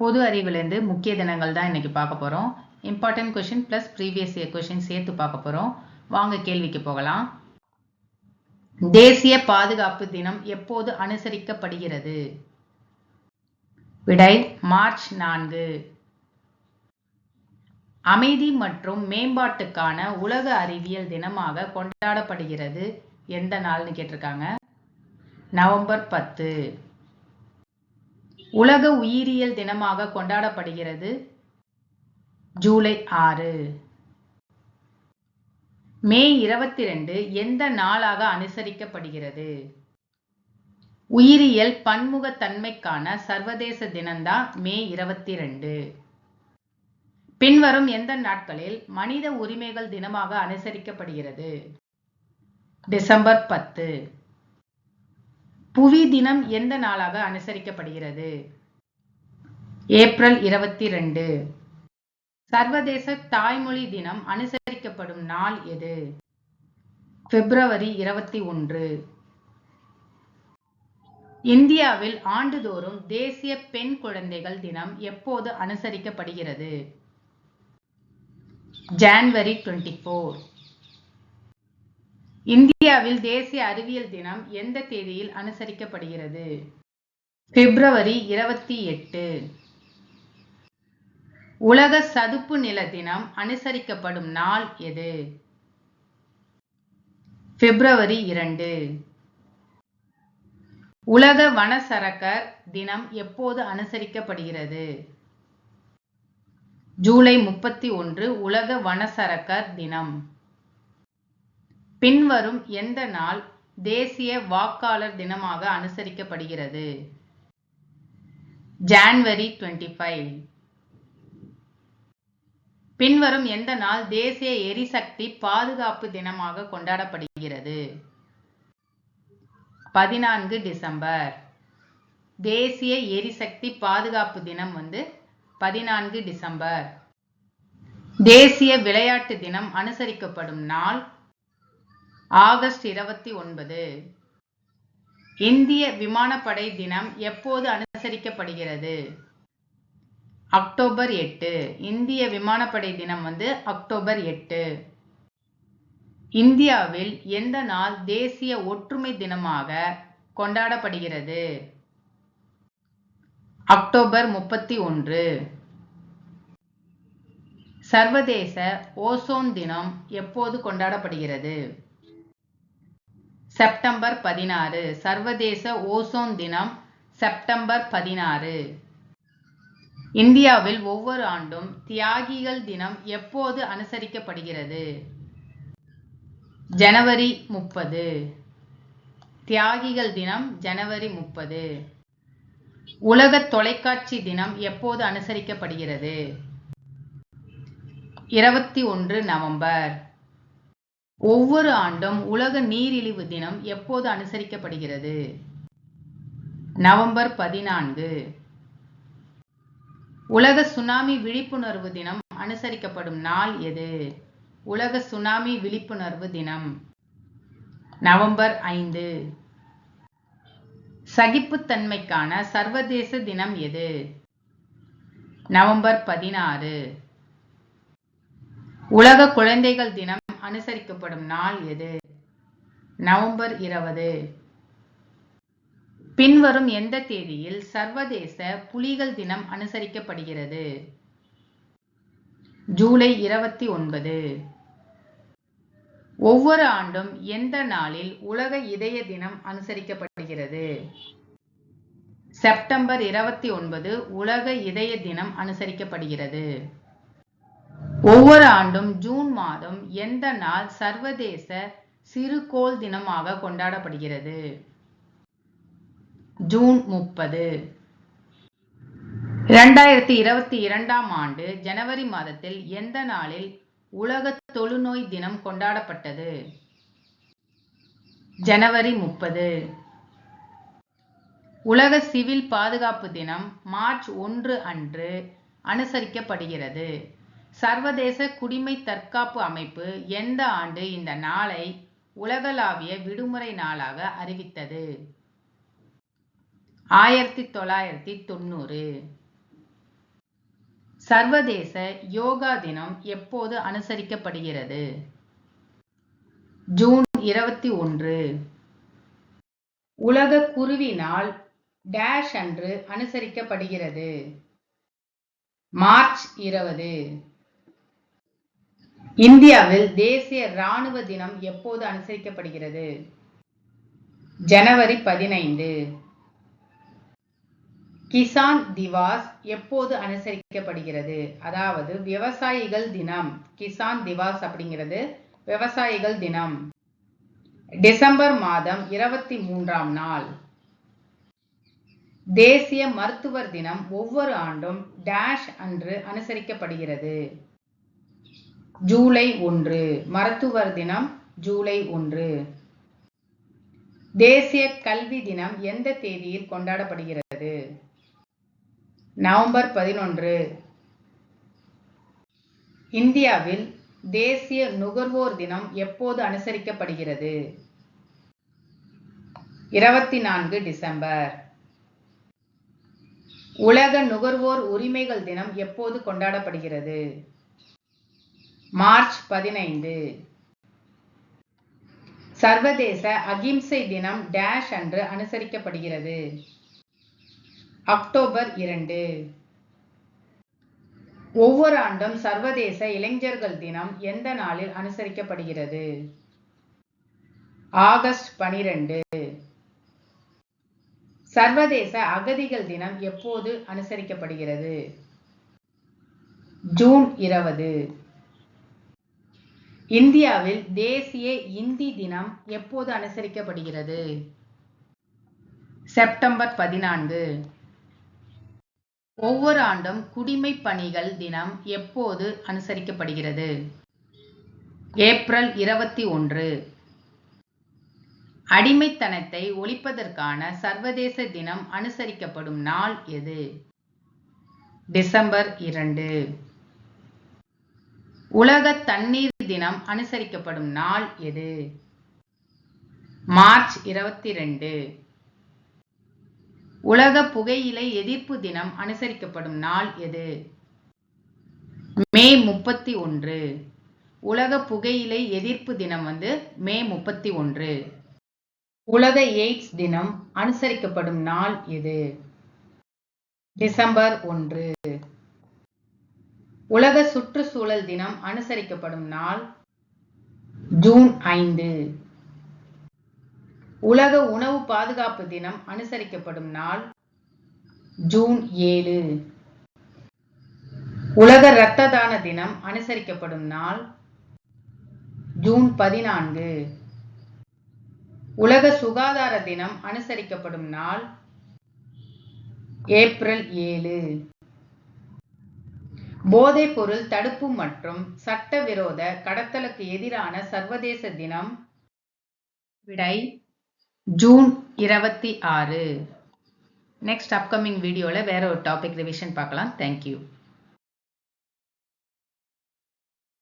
பொது அறிவிலேருந்து முக்கிய தினங்கள் தான் இன்னைக்கு பார்க்க போகிறோம் important question plus previous year question சேர்த்து பார்க்க போகிறோம் வாங்க கேள்விக்கு போகலாம். தேசிய பாதுகாப்பு தினம் எப்போது அனுசரிக்கப்படுகிறது? விடை மார்ச் நான்கு. அமைதி மற்றும் மேம்பாட்டுக்கான உலக அறிவியல் தினமாக கொண்டாடப்படுகிறது. எந்த நாள்னு கேட்டிருக்காங்க? நவம்பர் பத்து. உலக உயிரியல் தினமாக கொண்டாடப்படுகிறது. ஜூலை ஆறு. மே இருபத்தி ரெண்டு எந்த நாளாக அனுசரிக்கப்படுகிறது? உயிரியல் பன்முகத்தன்மைக்கான சர்வதேச தினம்தான் மே இருபத்தி ரெண்டு பின்வரும் எந்த நாட்களில் மனித உரிமைகள் தினமாக அனுசரிக்கப்படுகிறது? டிசம்பர் பத்து. புவி தினம் எந்த நாளாக அனுசரிக்கப்படுகிறது? ஏப்ரல் இருபத்தி ரெண்டு சர்வதேச தாய்மொழி தினம் அனுசரிக்கப்படும் நாள் எது? பிப்ரவரி இருபத்தி ஒன்று. இந்தியாவில் ஆண்டுதோறும் தேசிய பெண் குழந்தைகள் தினம் எப்போது அனுசரிக்கப்படுகிறது? January twenty four. இந்தியாவில் தேசிய அறிவியல் தினம் எந்த தேதியில் அனுசரிக்கப்படுகிறது? பிப்ரவரி இருபத்தி எட்டு. உலக சதுப்பு நில தினம் அனுசரிக்கப்படும் நாள் எது? பிப்ரவரி இரண்டு. உலக வனசரக்கர் தினம் எப்போது அனுசரிக்கப்படுகிறது? ஜூலை முப்பத்தி ஒன்று உலக வனசரக்கர் தினம். பின்வரும் எந்த நாள் தேசிய வாக்காளர் தினமாக அனுசரிக்கப்படுகிறது? January twenty five. பின்வரும் எந்த நாள் தேசிய எரிசக்தி பாதுகாப்பு தினமாக கொண்டாடப்படுகிறது? பதினான்கு டிசம்பர். தேசிய எரிசக்தி பாதுகாப்பு தினம் வந்து பதினான்கு டிசம்பர். தேசிய விளையாட்டு தினம் அனுசரிக்கப்படும் நாள் ஆகஸ்ட் இருபத்தி ஒன்பது. இந்திய விமானப்படை தினம் எப்போது அனுசரிக்கப்படுகிறது? அக்டோபர் எட்டு. இந்திய விமானப்படை தினம் வந்து அக்டோபர் எட்டு. இந்தியாவில் எந்த நாள் தேசிய ஒற்றுமை தினமாக கொண்டாடப்படுகிறது? அக்டோபர் முப்பத்தி ஒன்று. சர்வதேச ஓசோன் தினம் எப்போது கொண்டாடப்படுகிறது? செப்டம்பர் பதினாறு. சர்வதேச ஓசோன் தினம் செப்டம்பர் பதினாறு. இந்தியாவில் ஒவ்வொரு ஆண்டும் தியாகிகள் தினம் எப்போது அனுசரிக்கப்படுகிறது? ஜனவரி முப்பது. தியாகிகள் தினம் ஜனவரி முப்பது. உலக தொலைக்காட்சி தினம் எப்போது அனுசரிக்கப்படுகிறது? இருபத்தி ஒன்று நவம்பர். ஒவ்வொரு ஆண்டும் உலக நீரிழிவு தினம் எப்போது அனுசரிக்கப்படுகிறது? நவம்பர் பதினான்கு. உலக சுனாமி விழிப்புணர்வு தினம் அனுசரிக்கப்படும் நாள் எது? உலக சுனாமி விழிப்புணர்வு தினம். நவம்பர் ஐந்து. சகிப்புத்தன்மைக்கான சர்வதேச தினம் எது? நவம்பர் பதினாறு. உலக குழந்தைகள் தினம் அனுசரிக்கப்படும் நாள் எது? நவம்பர் இருபது. பின்வரும் எந்த தேதியில் சர்வதேச புலிகள் தினம் அனுசரிக்கப்படுகிறது? ஜூலை இருபத்தி ஒன்பது. ஒவ்வொரு ஆண்டும் எந்த நாளில் உலக இதய தினம் அனுசரிக்கப்படுகிறது? செப்டம்பர் இருபத்தி ஒன்பது உலக இதய தினம் அனுசரிக்கப்படுகிறது. ஒவ்வொரு ஆண்டும் ஜூன் மாதம் எந்த நாள் சர்வதேச சிறுகோள் தினமாக கொண்டாடப்படுகிறது? ஜூன் முப்பது. இரண்டாயிரத்தி இருபத்தி இரண்டாம் ஆண்டு ஜனவரி மாதத்தில் எந்த நாளில் உலக தொழுநோய் தினம் கொண்டாடப்பட்டது? ஜனவரி முப்பது. உலக சிவில் பாதுகாப்பு தினம் மார்ச் ஒன்று அன்று அனுசரிக்கப்படுகிறது. சர்வதேச குடிமை தற்காப்பு அமைப்பு எந்த ஆண்டு இந்த நாளை உலகளாவிய விடுமுறை நாளாக அறிவித்தது? ஆயிரத்தி தொள்ளாயிரத்தி தொண்ணூறு. சர்வதேச யோகா தினம் எப்போது அனுசரிக்கப்படுகிறது? ஜூன் இருபத்தி ஒன்று. உலக குருவி நாள் டேஷ் அன்று அனுசரிக்கப்படுகிறது. மார்ச் இருபது. இந்தியாவில் தேசிய ராணுவ தினம் எப்போது அனுசரிக்கப்படுகிறது? ஜனவரி பதினைந்து. கிசான் திவாஸ் எப்போது அனுசரிக்கப்படுகிறது? அதாவது விவசாயிகள் தினம். கிசான் திவாஸ் அப்படிங்கிறது விவசாயிகள் தினம். டிசம்பர் மாதம் இருபத்தி மூன்றாம் நாள். தேசிய மருத்துவர் தினம் ஒவ்வொரு ஆண்டும் டேஷ் அன்று அனுசரிக்கப்படுகிறது. ஜூலை ஒன்று மருத்துவர் தினம் ஜூலை ஒன்று. தேசிய கல்வி தினம் எந்த தேதியில் கொண்டாடப்படுகிறது? நவம்பர் பதினொன்று. இந்தியாவில் தேசிய நுகர்வோர் தினம் எப்போது அனுசரிக்கப்படுகிறது? இருபத்தி நான்கு டிசம்பர். உலக நுகர்வோர் உரிமைகள் தினம் எப்போது கொண்டாடப்படுகிறது? மார்ச் பதினைந்து. சர்வதேச அகிம்சை தினம் டேஷ் அன்று அனுசரிக்கப்படுகிறது. அக்டோபர் இரண்டு. ஒவ்வொரு ஆண்டும் சர்வதேச இளைஞர்கள் தினம் எந்த நாளில் அனுசரிக்கப்படுகிறது? ஆகஸ்ட் பனிரெண்டு. சர்வதேச அகதிகள் தினம் எப்போது அனுசரிக்கப்படுகிறது? ஜூன் இருபது. இந்தியாவில் தேசிய இந்தி தினம் எப்போது அனுசரிக்கப்படுகிறது? செப்டம்பர் பதினான்கு. ஒவ்வொரு ஆண்டும் குடிமை பணிகள் தினம் எப்போது அனுசரிக்கப்படுகிறது? ஏப்ரல் இருபத்தி ஒன்று. அடிமைத்தனத்தை ஒழிப்பதற்கான சர்வதேச தினம் அனுசரிக்கப்படும் நாள் எது? டிசம்பர் இரண்டு. உலக தண்ணீர் தினம் அனுசரிக்கப்படும் நாள் எது? மார்ச் இருபத்தி ரெண்டு உலக புகையிலை எதிர்ப்பு தினம் அனுசரிக்கப்படும் நாள் எது? மே முப்பத்தி ஒன்று. உலக புகையிலை எதிர்ப்பு தினம் வந்து மே முப்பத்தி ஒன்று. உலக எய்ட்ஸ் தினம் அனுசரிக்கப்படும் நாள் எது? டிசம்பர் ஒன்று. உலக சுற்றுச்சூழல் தினம் அனுசரிக்கப்படும் நாள் ஜூன் ஐந்து. உலக உணவு பாதுகாப்பு தினம் அனுசரிக்கப்படும் நாள் ஜூன் ஏழு. உலக இரத்த தான தினம் அனுசரிக்கப்படும் நாள் ஜூன் பதினான்கு. உலக சுகாதார தினம் அனுசரிக்கப்படும் நாள் ஏப்ரல் ஏழு. போதைப்பொருள் தடுப்பு மற்றும் சட்டவிரோத கடத்தலுக்கு எதிரான சர்வதேச தினம் விடை ஜூன் இருபத்தி ஆறு. நெக்ஸ்ட் அப்கமிங் வீடியோவில் வேற ஒரு டாபிக் ரிவிஷன் பார்க்கலாம். தேங்க்யூ